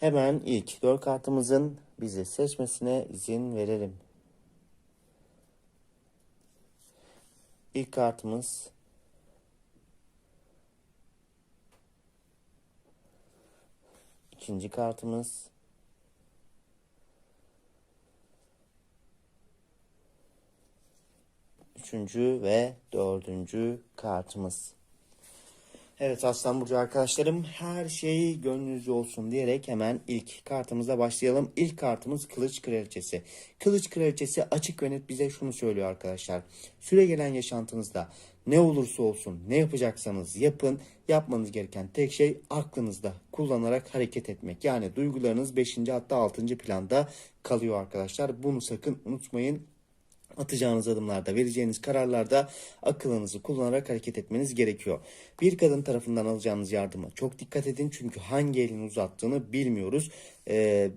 Hemen ilk 4 kartımızın bizi seçmesine izin verelim. İlk kartımız ikinci kartımız üçüncü ve dördüncü kartımız. Evet Aslan Burcu arkadaşlarım her şey gönlünüzce olsun diyerek hemen ilk kartımıza başlayalım. İlk kartımız Kılıç Kraliçesi. Kılıç Kraliçesi açık ve net bize şunu söylüyor arkadaşlar. Süre gelen yaşantınızda ne olursa olsun ne yapacaksanız yapın. Yapmanız gereken tek şey aklınızda kullanarak hareket etmek. Yani duygularınız 5. hatta 6. planda kalıyor arkadaşlar. Bunu sakın unutmayın atacağınız adımlarda, vereceğiniz kararlarda akılınızı kullanarak hareket etmeniz gerekiyor. Bir kadın tarafından alacağınız yardıma çok dikkat edin çünkü hangi elini uzattığını bilmiyoruz.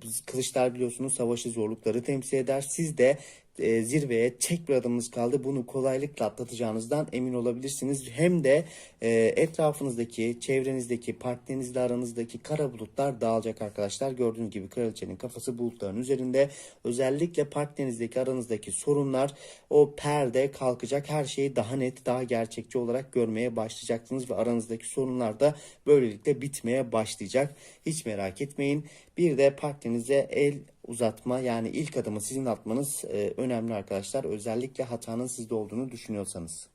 Biz- kılıçlar biliyorsunuz savaşı zorlukları temsil eder. Siz de e, zirveye tek bir adımınız kaldı. Bunu kolaylıkla atlatacağınızdan emin olabilirsiniz. Hem de e, etrafınızdaki, çevrenizdeki, partnerinizle aranızdaki kara bulutlar dağılacak arkadaşlar. Gördüğünüz gibi kraliçenin kafası bulutların üzerinde. Özellikle partnerinizdeki aranızdaki sorunlar o perde kalkacak. Her şeyi daha net, daha gerçekçi olarak görmeye başlayacaksınız ve aranızdaki sorunlar da böylelikle bitmeye başlayacak. Hiç merak etmeyin. Bir de partnerinize el uzatma yani ilk adımı sizin atmanız e, önemli arkadaşlar. Özellikle hatanın sizde olduğunu düşünüyorsanız.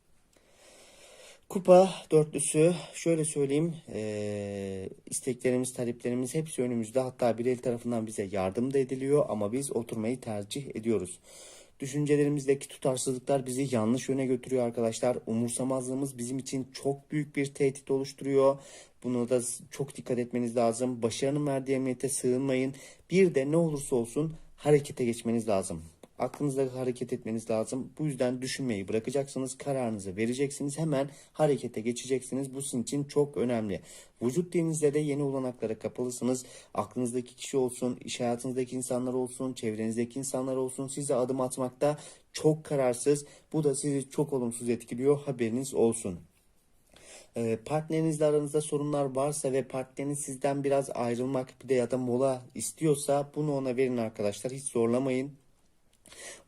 Kupa dörtlüsü şöyle söyleyeyim e, isteklerimiz taleplerimiz hepsi önümüzde hatta bir el tarafından bize yardım da ediliyor ama biz oturmayı tercih ediyoruz. Düşüncelerimizdeki tutarsızlıklar bizi yanlış yöne götürüyor arkadaşlar. Umursamazlığımız bizim için çok büyük bir tehdit oluşturuyor. Buna da çok dikkat etmeniz lazım. Başarının verdiği emniyete sığınmayın. Bir de ne olursa olsun harekete geçmeniz lazım. Aklınızda hareket etmeniz lazım. Bu yüzden düşünmeyi bırakacaksınız. Kararınızı vereceksiniz. Hemen harekete geçeceksiniz. Bu sizin için çok önemli. Vücut dilinizde de yeni olanaklara kapalısınız. Aklınızdaki kişi olsun, iş hayatınızdaki insanlar olsun, çevrenizdeki insanlar olsun. Size adım atmakta çok kararsız. Bu da sizi çok olumsuz etkiliyor. Haberiniz olsun. Ee, partnerinizle aranızda sorunlar varsa ve partneriniz sizden biraz ayrılmak bir de ya da mola istiyorsa bunu ona verin arkadaşlar. Hiç zorlamayın.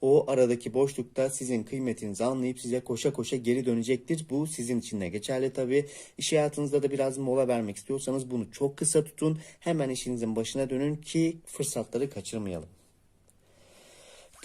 O aradaki boşlukta sizin kıymetinizi anlayıp size koşa koşa geri dönecektir. Bu sizin için de geçerli tabii. İş hayatınızda da biraz mola vermek istiyorsanız bunu çok kısa tutun. Hemen işinizin başına dönün ki fırsatları kaçırmayalım.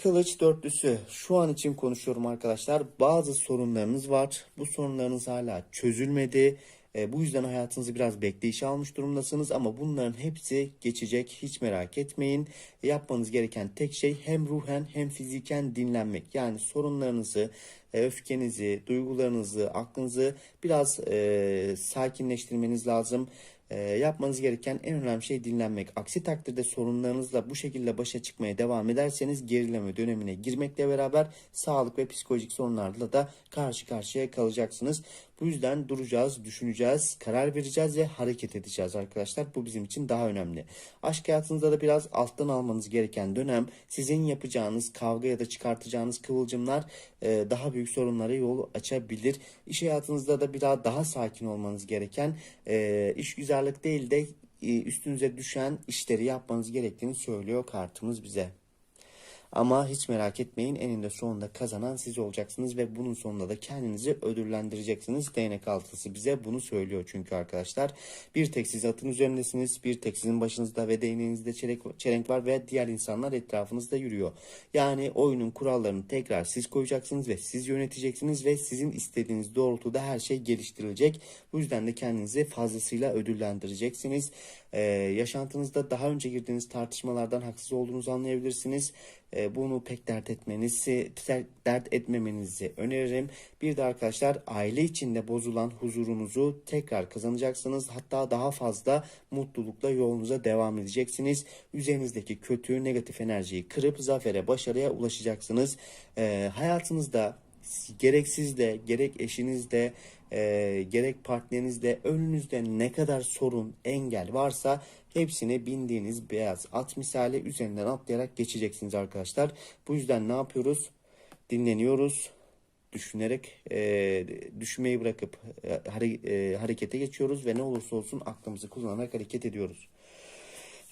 Kılıç dörtlüsü. Şu an için konuşuyorum arkadaşlar. Bazı sorunlarınız var. Bu sorunlarınız hala çözülmedi. E, bu yüzden hayatınızı biraz bekleyişe almış durumdasınız ama bunların hepsi geçecek. Hiç merak etmeyin. E, yapmanız gereken tek şey hem ruhen hem fiziken dinlenmek. Yani sorunlarınızı, e, öfkenizi, duygularınızı, aklınızı biraz e, sakinleştirmeniz lazım. E, yapmanız gereken en önemli şey dinlenmek. Aksi takdirde sorunlarınızla bu şekilde başa çıkmaya devam ederseniz gerileme dönemine girmekle beraber sağlık ve psikolojik sorunlarla da karşı karşıya kalacaksınız. Bu yüzden duracağız, düşüneceğiz, karar vereceğiz ve hareket edeceğiz arkadaşlar. Bu bizim için daha önemli. Aşk hayatınızda da biraz alttan almanız gereken dönem sizin yapacağınız kavga ya da çıkartacağınız kıvılcımlar e, daha büyük sorunlara yol açabilir. İş hayatınızda da biraz daha sakin olmanız gereken e, iş güzellik değil de e, üstünüze düşen işleri yapmanız gerektiğini söylüyor kartımız bize. Ama hiç merak etmeyin eninde sonunda kazanan siz olacaksınız ve bunun sonunda da kendinizi ödüllendireceksiniz. Değnek altısı bize bunu söylüyor çünkü arkadaşlar. Bir tek siz atın üzerindesiniz, bir tek sizin başınızda ve değneğinizde çelenk, çelenk var ve diğer insanlar etrafınızda yürüyor. Yani oyunun kurallarını tekrar siz koyacaksınız ve siz yöneteceksiniz ve sizin istediğiniz doğrultuda her şey geliştirilecek. Bu yüzden de kendinizi fazlasıyla ödüllendireceksiniz. Ee, yaşantınızda daha önce girdiğiniz tartışmalardan haksız olduğunuzu anlayabilirsiniz. E, bunu pek dert etmenizi, dert etmemenizi öneririm. Bir de arkadaşlar aile içinde bozulan huzurunuzu tekrar kazanacaksınız. Hatta daha fazla mutlulukla yolunuza devam edeceksiniz. Üzerinizdeki kötü, negatif enerjiyi kırıp zafere, başarıya ulaşacaksınız. E, hayatınızda gerek sizde, gerek eşinizde, e, gerek partnerinizde önünüzde ne kadar sorun, engel varsa hepsini bindiğiniz beyaz at misali üzerinden atlayarak geçeceksiniz arkadaşlar. Bu yüzden ne yapıyoruz? Dinleniyoruz. Düşünerek e, düşünmeyi bırakıp e, hare, e, harekete geçiyoruz ve ne olursa olsun aklımızı kullanarak hareket ediyoruz.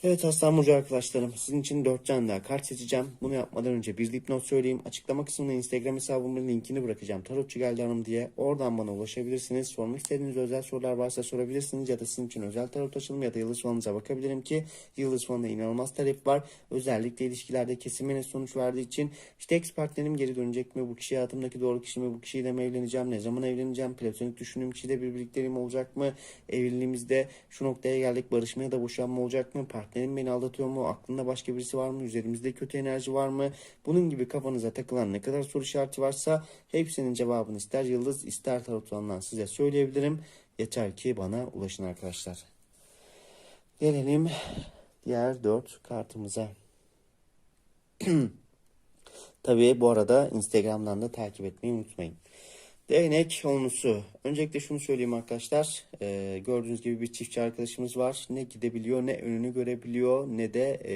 Evet Aslan Burcu arkadaşlarım sizin için 4 tane daha kart seçeceğim. Bunu yapmadan önce bir dipnot söyleyeyim. Açıklama kısmına Instagram hesabımın linkini bırakacağım. Tarotçu geldi hanım diye. Oradan bana ulaşabilirsiniz. Sormak istediğiniz özel sorular varsa sorabilirsiniz. Ya da sizin için özel tarot açılımı ya da yıldız falanıza bakabilirim ki yıldız falında inanılmaz talep var. Özellikle ilişkilerde kesimine sonuç verdiği için işte ex partnerim geri dönecek mi? Bu kişi hayatımdaki doğru kişi mi? Bu kişiyle mi evleneceğim? Ne zaman evleneceğim? Platonik düşündüğüm kişiyle bir birlikteliğim olacak mı? Evliliğimizde şu noktaya geldik. Barışma ya da boşanma olacak mı? Partnerim beni aldatıyor mu? Aklında başka birisi var mı? Üzerimizde kötü enerji var mı? Bunun gibi kafanıza takılan ne kadar soru işareti varsa hepsinin cevabını ister yıldız ister tarotlarından size söyleyebilirim. Yeter ki bana ulaşın arkadaşlar. Gelelim diğer dört kartımıza. Tabii bu arada Instagram'dan da takip etmeyi unutmayın. Değnek olmusu. Öncelikle şunu söyleyeyim arkadaşlar. Ee, gördüğünüz gibi bir çiftçi arkadaşımız var. Ne gidebiliyor ne önünü görebiliyor ne de e,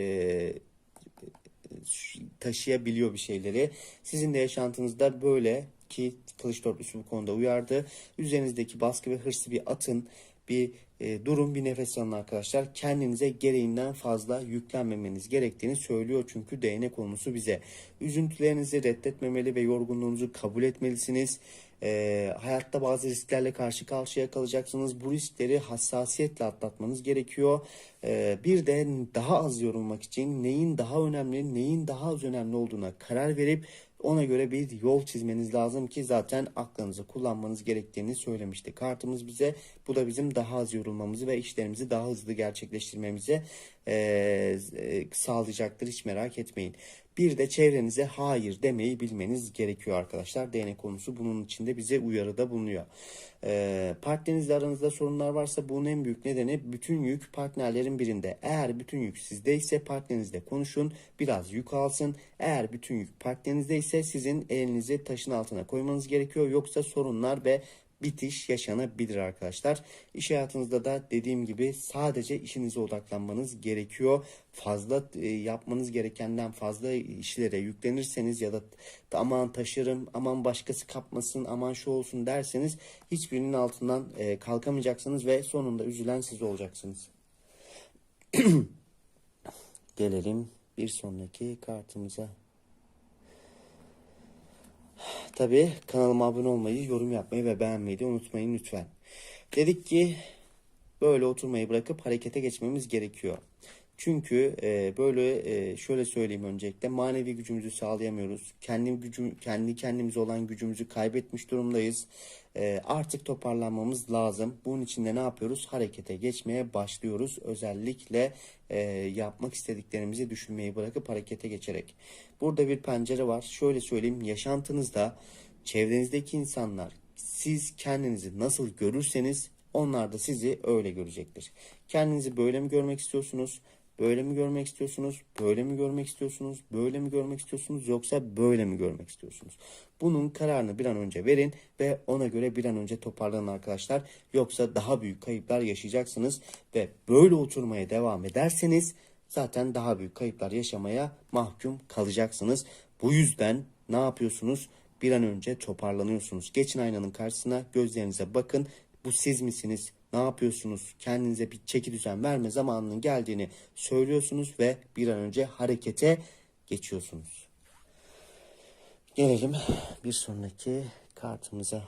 taşıyabiliyor bir şeyleri. Sizin de yaşantınızda böyle ki kılıç dörtlüsü bu konuda uyardı. Üzerinizdeki baskı ve hırsı bir atın. Bir e, durum bir nefes alın arkadaşlar. Kendinize gereğinden fazla yüklenmemeniz gerektiğini söylüyor çünkü değnek konusu bize. Üzüntülerinizi reddetmemeli ve yorgunluğunuzu kabul etmelisiniz. E, hayatta bazı risklerle karşı karşıya kalacaksınız. Bu riskleri hassasiyetle atlatmanız gerekiyor. E, bir de daha az yorulmak için neyin daha önemli, neyin daha az önemli olduğuna karar verip ona göre bir yol çizmeniz lazım ki zaten aklınızı kullanmanız gerektiğini söylemişti. Kartımız bize bu da bizim daha az yorulmamızı ve işlerimizi daha hızlı gerçekleştirmemizi e, e, sağlayacaktır. Hiç merak etmeyin. Bir de çevrenize hayır demeyi bilmeniz gerekiyor arkadaşlar. Değnek konusu bunun içinde bize uyarıda bulunuyor. Ee, partnerinizle aranızda sorunlar varsa bunun en büyük nedeni bütün yük partnerlerin birinde. Eğer bütün yük sizdeyse partnerinizle konuşun biraz yük alsın. Eğer bütün yük partnerinizde sizin elinizi taşın altına koymanız gerekiyor. Yoksa sorunlar ve bitiş yaşanabilir arkadaşlar. İş hayatınızda da dediğim gibi sadece işinize odaklanmanız gerekiyor. Fazla e, yapmanız gerekenden fazla işlere yüklenirseniz ya da aman taşırım, aman başkası kapmasın, aman şu olsun derseniz hiçbirinin altından e, kalkamayacaksınız ve sonunda üzülen siz olacaksınız. Gelelim bir sonraki kartımıza. Tabi kanalıma abone olmayı, yorum yapmayı ve beğenmeyi de unutmayın lütfen. Dedik ki böyle oturmayı bırakıp harekete geçmemiz gerekiyor. Çünkü e, böyle e, şöyle söyleyeyim öncelikle manevi gücümüzü sağlayamıyoruz. Kendi gücüm kendi kendimize olan gücümüzü kaybetmiş durumdayız. E, artık toparlanmamız lazım. Bunun için de ne yapıyoruz? Harekete geçmeye başlıyoruz. Özellikle e, yapmak istediklerimizi düşünmeyi bırakıp harekete geçerek. Burada bir pencere var. Şöyle söyleyeyim yaşantınızda çevrenizdeki insanlar siz kendinizi nasıl görürseniz onlar da sizi öyle görecektir. Kendinizi böyle mi görmek istiyorsunuz? Böyle mi görmek istiyorsunuz? Böyle mi görmek istiyorsunuz? Böyle mi görmek istiyorsunuz? Yoksa böyle mi görmek istiyorsunuz? Bunun kararını bir an önce verin ve ona göre bir an önce toparlanın arkadaşlar. Yoksa daha büyük kayıplar yaşayacaksınız ve böyle oturmaya devam ederseniz zaten daha büyük kayıplar yaşamaya mahkum kalacaksınız. Bu yüzden ne yapıyorsunuz? Bir an önce toparlanıyorsunuz. Geçin aynanın karşısına, gözlerinize bakın. Bu siz misiniz? Ne yapıyorsunuz? Kendinize bir çeki düzen verme zamanının geldiğini söylüyorsunuz ve bir an önce harekete geçiyorsunuz. Gelelim bir sonraki kartımıza.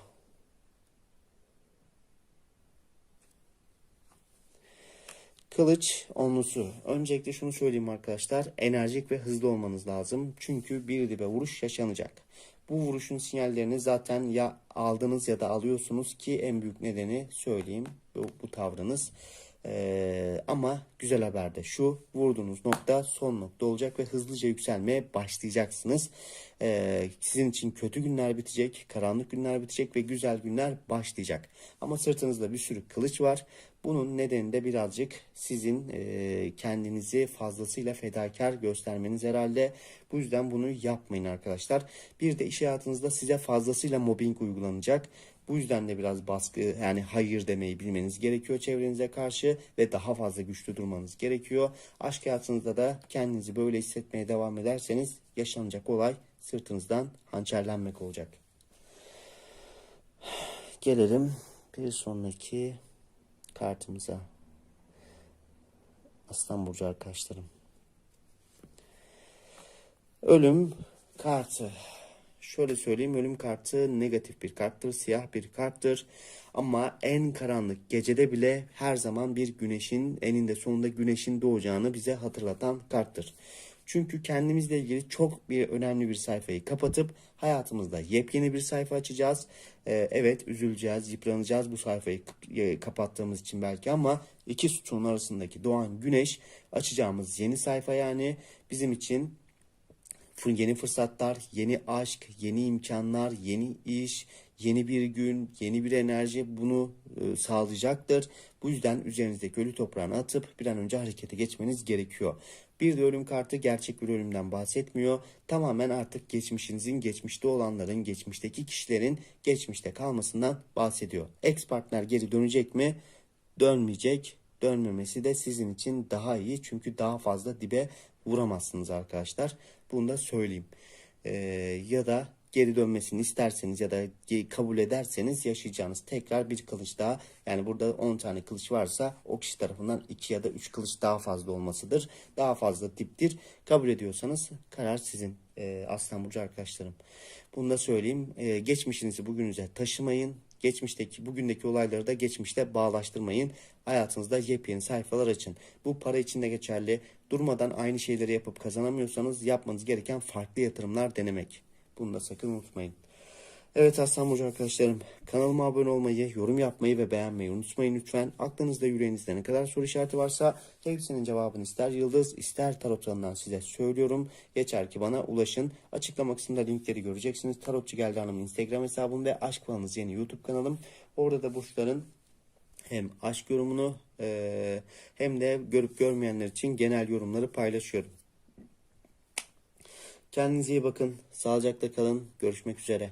Kılıç onlusu. Öncelikle şunu söyleyeyim arkadaşlar. Enerjik ve hızlı olmanız lazım. Çünkü bir dibe vuruş yaşanacak. Bu vuruşun sinyallerini zaten ya aldınız ya da alıyorsunuz ki en büyük nedeni söyleyeyim bu, bu tavrınız. Ee, ama güzel haber de şu vurduğunuz nokta son nokta olacak ve hızlıca yükselmeye başlayacaksınız. Ee, sizin için kötü günler bitecek, karanlık günler bitecek ve güzel günler başlayacak. Ama sırtınızda bir sürü kılıç var. Bunun nedeni de birazcık sizin e, kendinizi fazlasıyla fedakar göstermeniz herhalde. Bu yüzden bunu yapmayın arkadaşlar. Bir de iş hayatınızda size fazlasıyla mobbing uygulanacak. Bu yüzden de biraz baskı yani hayır demeyi bilmeniz gerekiyor çevrenize karşı ve daha fazla güçlü durmanız gerekiyor. Aşk hayatınızda da kendinizi böyle hissetmeye devam ederseniz yaşanacak olay sırtınızdan hançerlenmek olacak. Gelelim bir sonraki kartımıza. Aslan Burcu arkadaşlarım. Ölüm kartı. Şöyle söyleyeyim ölüm kartı negatif bir karttır, siyah bir karttır. Ama en karanlık gecede bile her zaman bir güneşin eninde sonunda güneşin doğacağını bize hatırlatan karttır. Çünkü kendimizle ilgili çok bir önemli bir sayfayı kapatıp hayatımızda yepyeni bir sayfa açacağız. Ee, evet üzüleceğiz, yıpranacağız bu sayfayı e, kapattığımız için belki ama iki sütun arasındaki doğan güneş açacağımız yeni sayfa yani bizim için yeni fırsatlar, yeni aşk, yeni imkanlar, yeni iş, yeni bir gün, yeni bir enerji bunu e, sağlayacaktır. Bu yüzden üzerinizdeki ölü toprağını atıp bir an önce harekete geçmeniz gerekiyor. Bir de ölüm kartı gerçek bir ölümden bahsetmiyor. Tamamen artık geçmişinizin, geçmişte olanların, geçmişteki kişilerin geçmişte kalmasından bahsediyor. Ex partner geri dönecek mi? Dönmeyecek. Dönmemesi de sizin için daha iyi. Çünkü daha fazla dibe vuramazsınız arkadaşlar. Bunu da söyleyeyim. Ee, ya da geri dönmesini isterseniz ya da kabul ederseniz yaşayacağınız tekrar bir kılıç daha. Yani burada 10 tane kılıç varsa o kişi tarafından 2 ya da 3 kılıç daha fazla olmasıdır. Daha fazla tiptir. Kabul ediyorsanız karar sizin ee, Aslan Burcu arkadaşlarım. Bunu da söyleyeyim. Ee, geçmişinizi bugünüze taşımayın. Geçmişteki, bugündeki olayları da geçmişte bağlaştırmayın. Hayatınızda yepyeni sayfalar açın. Bu para için de geçerli. Durmadan aynı şeyleri yapıp kazanamıyorsanız yapmanız gereken farklı yatırımlar denemek. Bunu da sakın unutmayın. Evet Aslan Burcu arkadaşlarım kanalıma abone olmayı, yorum yapmayı ve beğenmeyi unutmayın lütfen. Aklınızda yüreğinizde ne kadar soru işareti varsa hepsinin cevabını ister yıldız ister tarotlarından size söylüyorum. Yeter ki bana ulaşın. Açıklama kısmında linkleri göreceksiniz. Tarotçu Geldi Hanım'ın Instagram hesabım ve Aşk Falanız yeni YouTube kanalım. Orada da burçların hem aşk yorumunu e, hem de görüp görmeyenler için genel yorumları paylaşıyorum. Kendinize iyi bakın. Sağlıcakla kalın. Görüşmek üzere.